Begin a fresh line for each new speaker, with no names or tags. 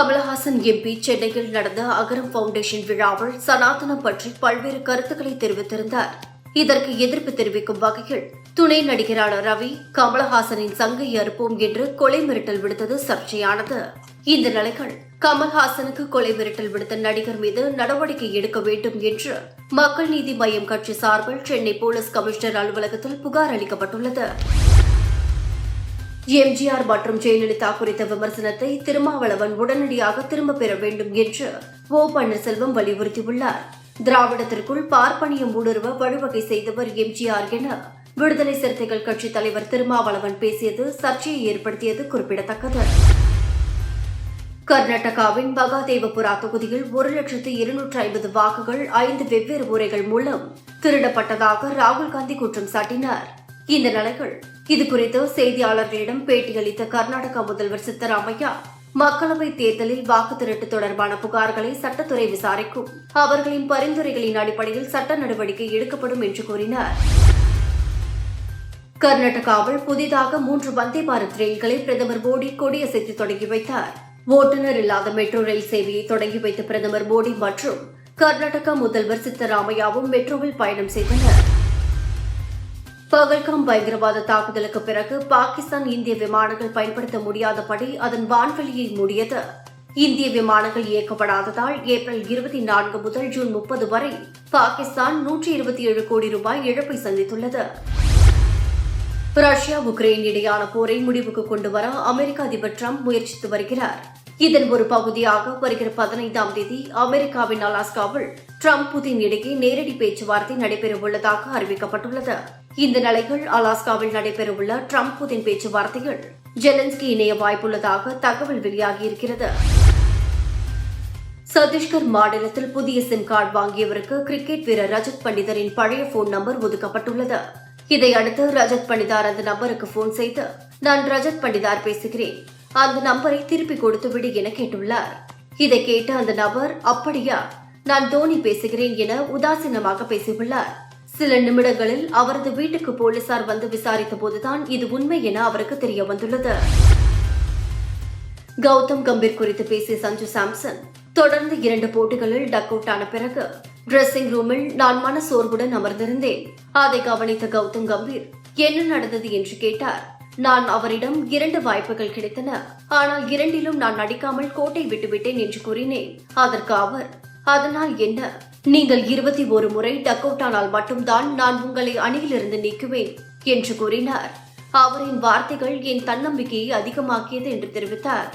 Kamal Haasan MP சென்னையில் நடந்த அகரம் foundation விழாவில் சனாதனம் பற்றி பல்வேறு கருத்துக்களை தெரிவித்திருந்தார். இதற்கு எதிர்ப்பு தெரிவிக்கும் வகையில் துணை நடிகரான ரவி கமலஹாசனின் சங்கை அறுப்போம் என்று கொலை மிரட்டல் விடுத்தது சர்ச்சையானது. இந்த நிலைகள் கமல்ஹாசனுக்கு கொலை மிரட்டல் விடுத்த நடிகர் மீது நடவடிக்கை எடுக்க வேண்டும் என்று மக்கள் நீதி மய்யம் கட்சி சார்பில் சென்னை போலீஸ் கமிஷனர் அலுவலகத்தில் புகார் அளிக்கப்பட்டுள்ளது. எம்ஜிஆர் மற்றும் ஜெயலலிதா குறித்த விமர்சனத்தை திருமாவளவன் உடனடியாக திரும்பப் பெற வேண்டும் என்று ஓ பன்னீர்செல்வம் வலியுறுத்தியுள்ளார். திராவிடத்திற்குள் பார்ப்பனியம் ஊடுருவ வழிவகை செய்தவர் எம்ஜிஆர் என விடுதலை சிறுத்தைகள் கட்சித் தலைவர் திருமாவளவன் பேசியது சர்ச்சையை ஏற்படுத்தியது குறிப்பிடத்தக்கது. கர்நாடகாவின் பகாதேவபுரா தொகுதியில் ஒரு லட்சத்து இருநூற்று ஐம்பது வாக்குகள் ஐந்து வெவ்வேறு முறைகள் மூலம் திருடப்பட்டதாக ராகுல் காந்தி குற்றம் சாட்டினார். இந்த நலங்கள் இது குறித்து செய்தியாளர்களிடம் பேட்டியளித்த கர்நாடக முதல்வர் சித்தராமையா மக்களவைத் தேர்தலில் வாக்கு திரட்டு தொடர்பான புகார்களை சட்டத்துறை விசாரிக்கும் அவர்களின் பரிந்துரைகளின் அடிப்படையில் சட்ட நடவடிக்கை எடுக்கப்படும் என்று கூறினார். கர்நாடகாவில் புதிதாக மூன்று வந்தே பாரத் ரயில்களை பிரதமர் மோடி கொடியசைத்து தொடங்கி வைத்தார். ஓட்டுநர் இல்லாத மெட்ரோ ரயில் சேவையை தொடங்கி வைத்த பிரதமர் மோடி மற்றும் கர்நாடகா முதல்வர் சித்தராமையாவும் மெட்ரோவில் பயணம் செய்தனர். பகல்காம் பயங்கரவாத தாக்குதலுக்கு பிறகு பாகிஸ்தான் இந்திய விமானங்கள் பயன்படுத்த முடியாதபடி அதன் வான்வெளியை மூடியது. இந்திய விமானங்கள் இயக்கப்படாததால் ஏப்ரல் இருபத்தி நான்கு முதல் ஜூன் முப்பது வரை பாகிஸ்தான் நூற்றி இருபத்தி ஏழு கோடி ரூபாய் இழப்பை சந்தித்துள்ளது. ரஷ்யா உக்ரைன் இடையான போரை முடிவுக்கு கொண்டு வர அமெரிக்க அதிபர் ட்ரம்ப் முயற்சித்து வருகிறார். இதன் ஒரு பகுதியாக வருகிற பதினைந்தாம் தேதி அமெரிக்காவின் அலாஸ்காவில் ட்ரம்ப் புதின் இடையே நேரடி பேச்சுவார்த்தை நடைபெறவுள்ளதாக அறிவிக்கப்பட்டுள்ளது. இந்த நிலையில் அலாஸ்காவில் நடைபெறவுள்ள ட்ரம்ப் புதின் பேச்சுவார்த்தையில் ஜெலன்ஸ்கி இணைய வாய்ப்புள்ளதாக தகவல் வெளியாகியிருக்கிறது. சத்தீஸ்கர் மாநிலத்தில் புதிய சிம் கார்டு வாங்கியவருக்கு கிரிக்கெட் வீரர் ரஜத் பண்டிதரின் பழைய போன் நம்பர் ஒதுக்கப்பட்டுள்ளது. இதையடுத்து ரஜத் பண்டிதார் அந்த நம்பருக்கு போன் செய்து நான் ரஜத் பண்டிதார் பேசுகிறேன். அந்த நம்பரை திருப்பி கொடுத்து விடு என கேட்டுள்ளார். இதை கேட்ட அந்த நபர் அப்படியா நான் தோனி பேசுகிறேன் என உதாசீனமாக பேசியுள்ளார். சில நிமிடங்களில் அவரது வீட்டுக்கு போலீசார் வந்து விசாரித்த போதுதான் இது உண்மை என அவருக்கு தெரிய வந்துள்ளது. கௌதம் கம்பீர் குறித்து பேசிய சஞ்சு சாம்சன் தொடர்ந்து இரண்டு போட்டிகளில் டக் அவுட் ஆன பிறகு டிரெஸ்ஸிங் ரூமில் நான் மன சோர்வுடன் அமர்ந்திருந்தேன். அதை கவனித்த கௌதம் கம்பீர் என்ன நடந்தது? என்று கேட்டார். நான் அவரிடம் இரண்டு வாய்ப்புகள் கிடைத்தன. ஆனால் இரண்டிலும் நான் நடிக்காமல் கோட்டை விட்டுவிட்டேன் என்று கூறினேன். அதற்கு அவர் அதனால் என்ன? நீங்கள் இருபத்தி ஒரு முறை டக் அவுட் ஆனால் மட்டும்தான் நான் உங்களை அணியிலிருந்து நீக்குவேன் என்று கூறினார். அவரின் வார்த்தைகள் என் தன்னம்பிக்கையை அதிகமாக்கியது என்று தெரிவித்தார்.